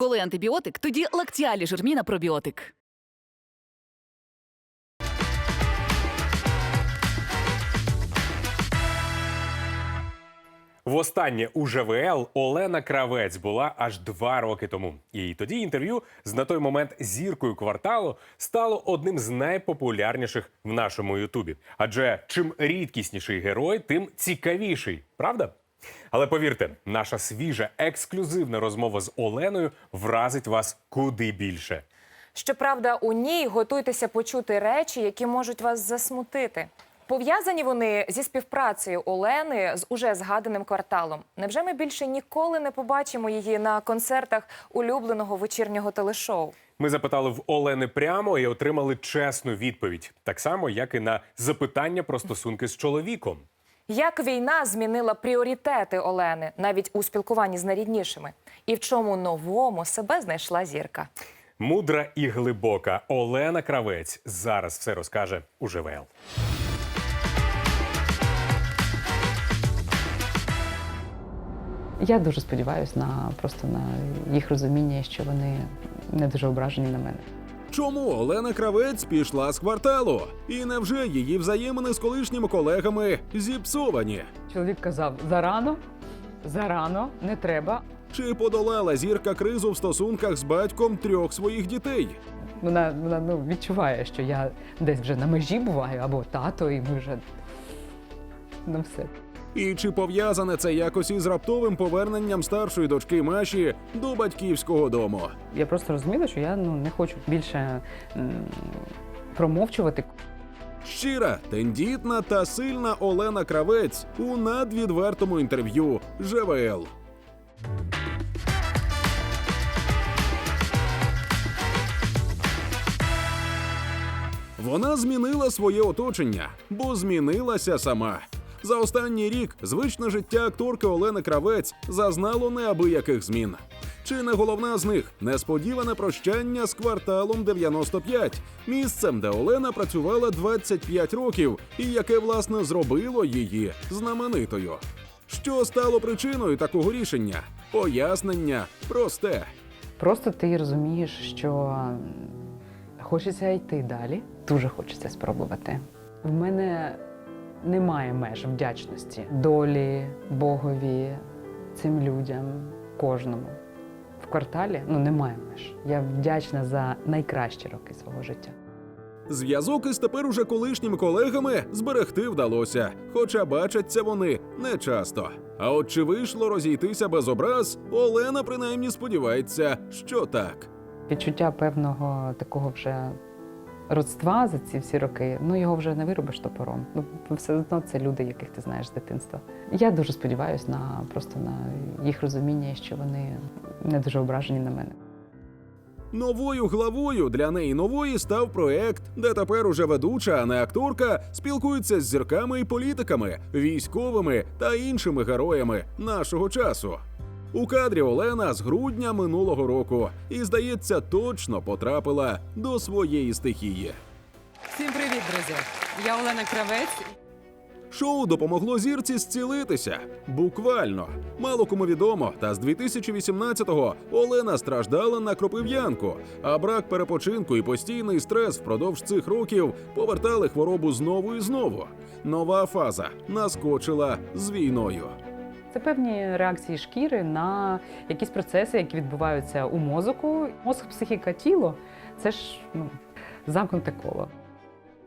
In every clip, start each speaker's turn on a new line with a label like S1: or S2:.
S1: Коли антибіотик, тоді лактіалі жирміна пробіотик.
S2: Востаннє у ЖВЛ Олена Кравець була аж два роки тому. І тоді інтерв'ю з на той момент зіркою кварталу стало одним з найпопулярніших в нашому Ютубі. Адже чим рідкісніший герой, тим цікавіший, правда? Але повірте, наша свіжа ексклюзивна розмова з Оленою вразить вас куди більше.
S3: Щоправда, у ній готуйтеся почути речі, які можуть вас засмутити. Пов'язані вони зі співпрацею Олени з уже згаданим кварталом. Невже ми більше ніколи не побачимо її на концертах улюбленого вечірнього телешоу?
S2: Ми запитали в Олени прямо і отримали чесну відповідь, так само, як і на запитання про стосунки з чоловіком.
S3: Як війна змінила пріоритети Олени навіть у спілкуванні з найріднішими? І в чому новому себе знайшла зірка?
S2: Мудра і глибока Олена Кравець зараз все розкаже у ЖВЛ.
S4: Я дуже сподіваюся на просто на їх розуміння, що вони не дуже ображені на мене.
S5: Чому Олена Кравець пішла з кварталу? І невже її взаємини з колишніми колегами зіпсовані?
S4: Чоловік казав: зарано, зарано, не треба.
S5: Чи подолала зірка кризу в стосунках з батьком трьох своїх дітей?
S4: Вона, вона ну, відчуває, що я десь вже на межі буваю, або тато, і ми вже ну все.
S5: І чи пов'язане це якось із раптовим поверненням старшої дочки Маші до батьківського дому?
S4: Я просто розуміла, що я ну не хочу більше м, промовчувати.
S5: Щира, тендітна та сильна Олена Кравець у надвідвертому інтерв'ю ЖВЛ. Вона змінила своє оточення, бо змінилася сама. За останній рік звичне життя акторки Олени Кравець зазнало неабияких змін. Чи не головна з них несподіване прощання з кварталом 95, місцем, де Олена працювала 25 років, і яке власне зробило її знаменитою. Що стало причиною такого рішення? Пояснення просте.
S4: Просто ти розумієш, що хочеться йти далі. Дуже хочеться спробувати. В мене немає меж вдячності долі, Богові, цим людям, кожному. В кварталі ну немає меж. Я вдячна за найкращі роки свого життя.
S5: Зв'язок із тепер уже колишніми колегами зберегти вдалося, хоча бачаться вони не часто. А от чи вийшло розійтися без образ, Олена принаймні сподівається, що так.
S4: Відчуття певного такого вже родства за ці всі роки, ну його вже не виробиш топором. Ну все одно це люди, яких ти знаєш з дитинства. Я дуже сподіваюся на просто на їх розуміння, що вони не дуже ображені на мене.
S5: Новою главою для неї нової став проект, де тепер уже ведуча, а не акторка, спілкується з зірками і політиками, військовими та іншими героями нашого часу. У кадрі Олена з грудня минулого року і, здається, точно потрапила до своєї стихії.
S6: Всім привіт, друзі! Я Олена Кравець.
S5: Шоу допомогло зірці зцілитися. Буквально. Мало кому відомо, та з 2018-го Олена страждала на кропив'янку, а брак перепочинку і постійний стрес впродовж цих років повертали хворобу знову і знову. Нова фаза наскочила з війною.
S4: Це певні реакції шкіри на якісь процеси, які відбуваються у мозоку. Мозок, психіка, тіло це ж ну, замкнуте коло.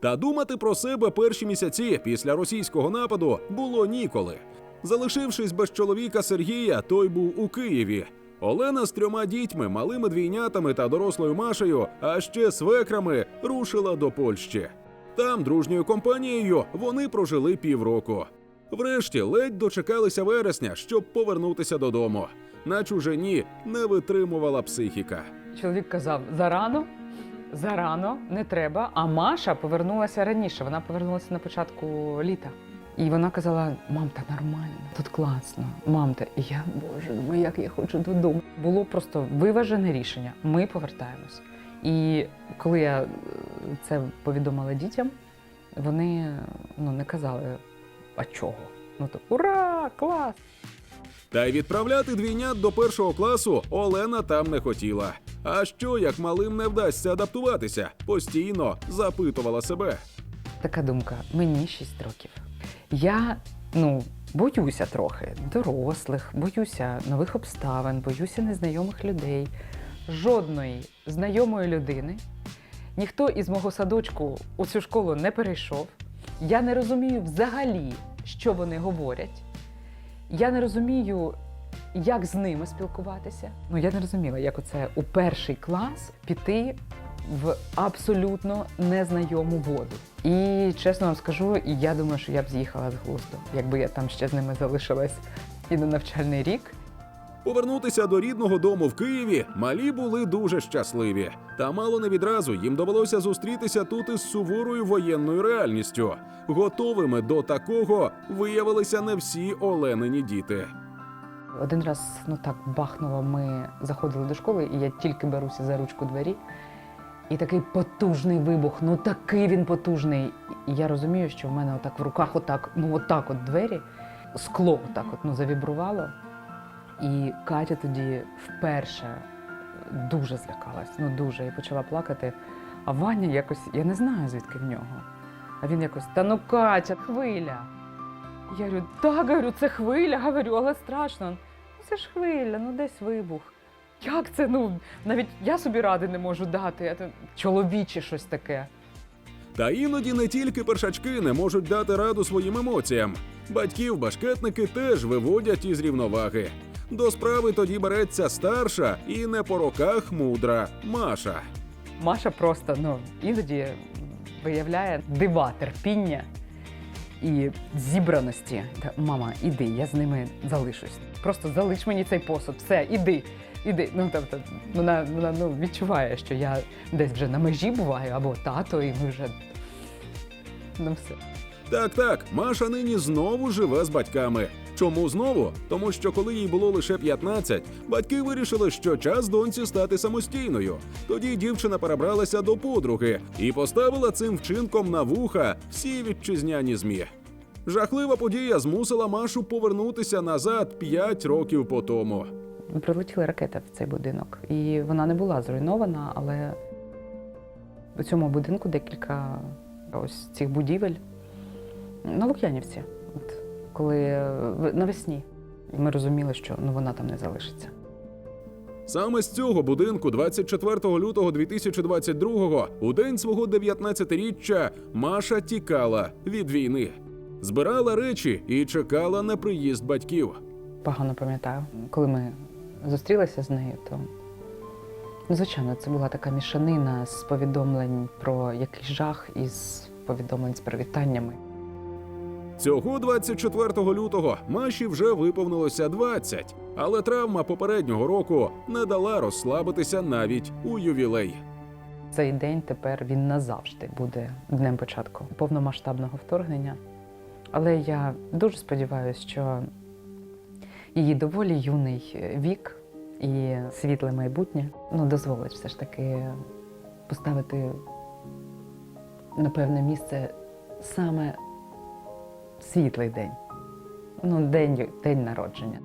S5: Та думати про себе перші місяці після російського нападу було ніколи. Залишившись без чоловіка Сергія, той був у Києві. Олена з трьома дітьми, малими двійнятами та дорослою Машею, а ще свекрами, рушила до Польщі. Там дружньою компанією вони прожили півроку. Врешті ледь дочекалися вересня, щоб повернутися додому. На чужині не витримувала психіка.
S4: Чоловік казав: зарано, зарано, не треба. А Маша повернулася раніше. Вона повернулася на початку літа. І вона казала: мам, та нормально, тут класно. Мам, та я боже, думаю, як я хочу додому. Було просто виважене рішення. Ми повертаємось. І коли я е, це повідомила дітям, вони ну, не казали, а чого? Ну то ура, клас!
S5: Та й відправляти двійнят до першого класу Олена там не хотіла. А що як малим не вдасться адаптуватися? Постійно запитувала себе.
S4: Така думка: мені 6 років. Я ну, боюся трохи дорослих, боюся нових обставин, боюся незнайомих людей, жодної знайомої людини. Ніхто із мого садочку у цю школу не перейшов. Я не розумію взагалі, що вони говорять. Я не розумію, як з ними спілкуватися. Ну я не розуміла, як оце у перший клас піти в абсолютно незнайому воду. І чесно вам скажу, я думаю, що я б з'їхала з глузду, якби я там ще з ними залишилась і на навчальний рік.
S5: Повернутися до рідного дому в Києві малі були дуже щасливі. Та мало не відразу їм довелося зустрітися тут із суворою воєнною реальністю. Готовими до такого виявилися не всі Оленині діти.
S4: Один раз ну так бахнуло, ми заходили до школи, і я тільки беруся за ручку двері. І такий потужний вибух, ну такий він потужний. І я розумію, що в мене отак в руках, отак, ну отак от двері, скло отак от ну, завібрувало. І Катя тоді вперше дуже злякалась, ну дуже, і почала плакати. А Ваня якось, я не знаю, звідки в нього. А він якось, та ну Катя, хвиля. Я говорю, так, говорю, це хвиля, говорю, але страшно. Ну це ж хвиля, ну десь вибух. Як це? Ну, навіть я собі ради не можу дати. Це чоловіче щось таке.
S5: Та іноді не тільки першачки не можуть дати раду своїм емоціям. Батьків башкетники теж виводять із рівноваги. До справи тоді береться старша і не по роках мудра Маша.
S4: Маша просто ну, іноді виявляє дива терпіння і зібраності. Та, Мама, іди, я з ними залишусь. Просто залиш мені цей посуд. Все, іди. Іди. Ну, тобто, вона, вона ну, відчуває, що я десь вже на межі буваю, або тато, і ми вже. Ну, все.
S5: Так, так, Маша нині знову живе з батьками. Чому знову? Тому що коли їй було лише 15, батьки вирішили, що час доньці стати самостійною. Тоді дівчина перебралася до подруги і поставила цим вчинком на вуха всі вітчизняні змі. Жахлива подія змусила Машу повернутися назад 5 років по тому.
S4: Прилетіла ракета в цей будинок, і вона не була зруйнована, але у цьому будинку декілька ось цих будівель на Лук'янівці. Коли е, в- навесні І ми розуміли, що ну, вона там не залишиться.
S5: Саме з цього будинку, 24 лютого 2022-го, у день свого 19-річчя, Маша тікала від війни, збирала речі і чекала на приїзд батьків.
S4: Погано пам'ятаю, коли ми зустрілися з нею, то ну, звичайно, це була така мішанина з повідомлень про якийсь жах із повідомлень з привітаннями.
S5: Цього 24 лютого Маші вже виповнилося 20, але травма попереднього року не дала розслабитися навіть у ювілей.
S4: Цей день тепер він назавжди буде днем початку повномасштабного вторгнення. Але я дуже сподіваюся, що її доволі юний вік і світле майбутнє ну, дозволить все ж таки поставити на певне місце саме світлий день. Ну, день, день народження.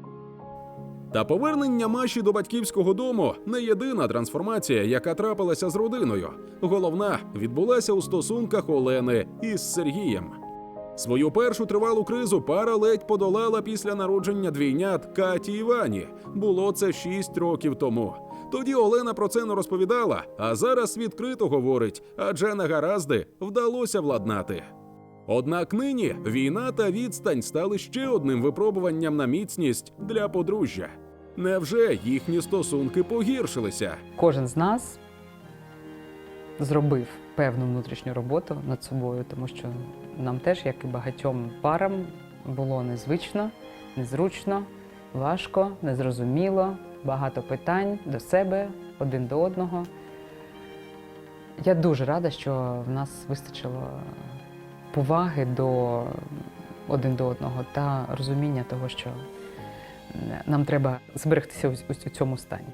S5: Та повернення Маші до батьківського дому не єдина трансформація, яка трапилася з родиною. Головна відбулася у стосунках Олени із Сергієм. Свою першу тривалу кризу пара ледь подолала після народження двійнят Каті і Вані. Було це шість років тому. Тоді Олена про це не розповідала, а зараз відкрито говорить, адже негаразди вдалося владнати. Однак нині війна та відстань стали ще одним випробуванням на міцність для подружжя. Невже їхні стосунки погіршилися?
S4: Кожен з нас зробив певну внутрішню роботу над собою, тому що нам теж, як і багатьом парам, було незвично, незручно, важко, незрозуміло, багато питань до себе, один до одного. Я дуже рада, що в нас вистачило поваги до один до одного та розуміння того, що нам треба зберегтися у- цьому стані.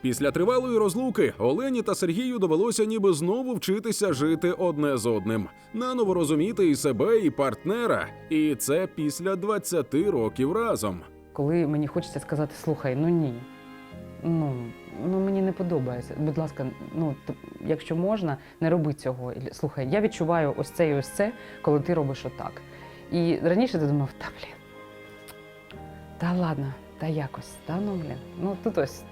S5: Після тривалої розлуки Олені та Сергію довелося ніби знову вчитися жити одне з одним, наново розуміти і себе, і партнера. І це після 20 років разом.
S4: коли мені хочеться сказати, слухай, ну ні. Ну, ну мені не подобається. Будь ласка, ну якщо можна, не роби цього. Слухай, я відчуваю ось це і ось це, коли ти робиш отак. І раніше ти думав, та блін, та ладно, та якось, та ну блін. Ну тут ось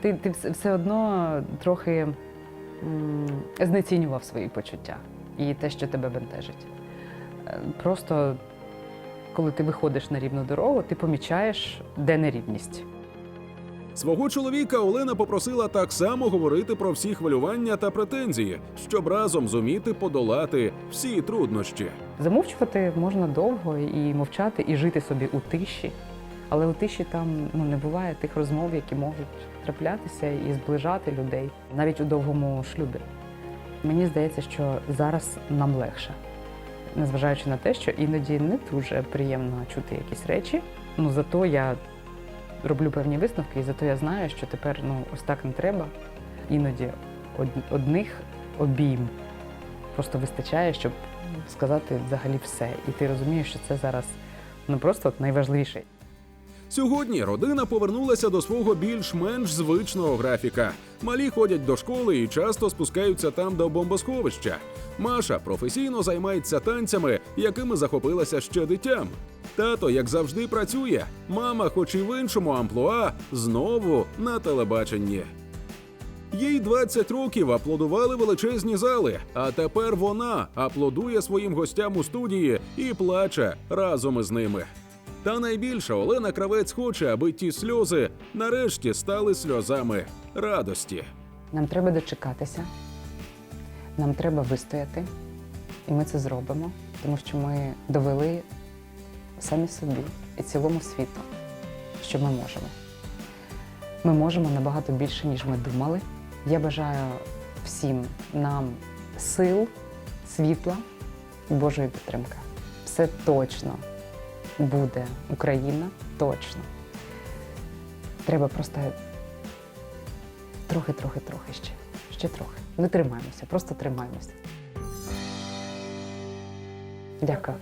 S4: ти, ти все- все одно трохи м, знецінював свої почуття і те, що тебе бентежить. Е, Просто коли ти виходиш на рівну дорогу, ти помічаєш, де нерівність.
S5: Свого чоловіка Олена попросила так само говорити про всі хвилювання та претензії, щоб разом зуміти подолати всі труднощі.
S4: Замовчувати можна довго і мовчати, і жити собі у тиші. Але у тиші там ну, не буває тих розмов, які можуть траплятися і зближати людей, навіть у довгому шлюбі. Мені здається, що зараз нам легше, незважаючи на те, що іноді не дуже приємно чути якісь речі. Ну зато я роблю певні висновки, і зато я знаю, що тепер ну ось так не треба. Іноді од- одних обійм просто вистачає, щоб сказати взагалі все. І ти розумієш, що це зараз ну просто от найважливіше.
S5: Сьогодні родина повернулася до свого більш-менш звичного графіка. Малі ходять до школи і часто спускаються там до бомбосховища. Маша професійно займається танцями, якими захопилася ще дитям. Тато, як завжди, працює. Мама, хоч і в іншому амплуа, знову на телебаченні. Їй 20 років аплодували величезні зали, а тепер вона аплодує своїм гостям у студії і плаче разом із ними. Та найбільше Олена Кравець хоче, аби ті сльози нарешті стали сльозами радості.
S4: Нам треба дочекатися, нам треба вистояти, і ми це зробимо, тому що ми довели самі собі і цілому світу, що ми можемо. Ми можемо набагато більше, ніж ми думали. Я бажаю всім нам сил, світла і Божої підтримки. Все точно буде Україна, точно. Треба просто Трохи, трохи, трохи ще. Ще трохи. Не тримаємося, просто тримаємося. Дякую.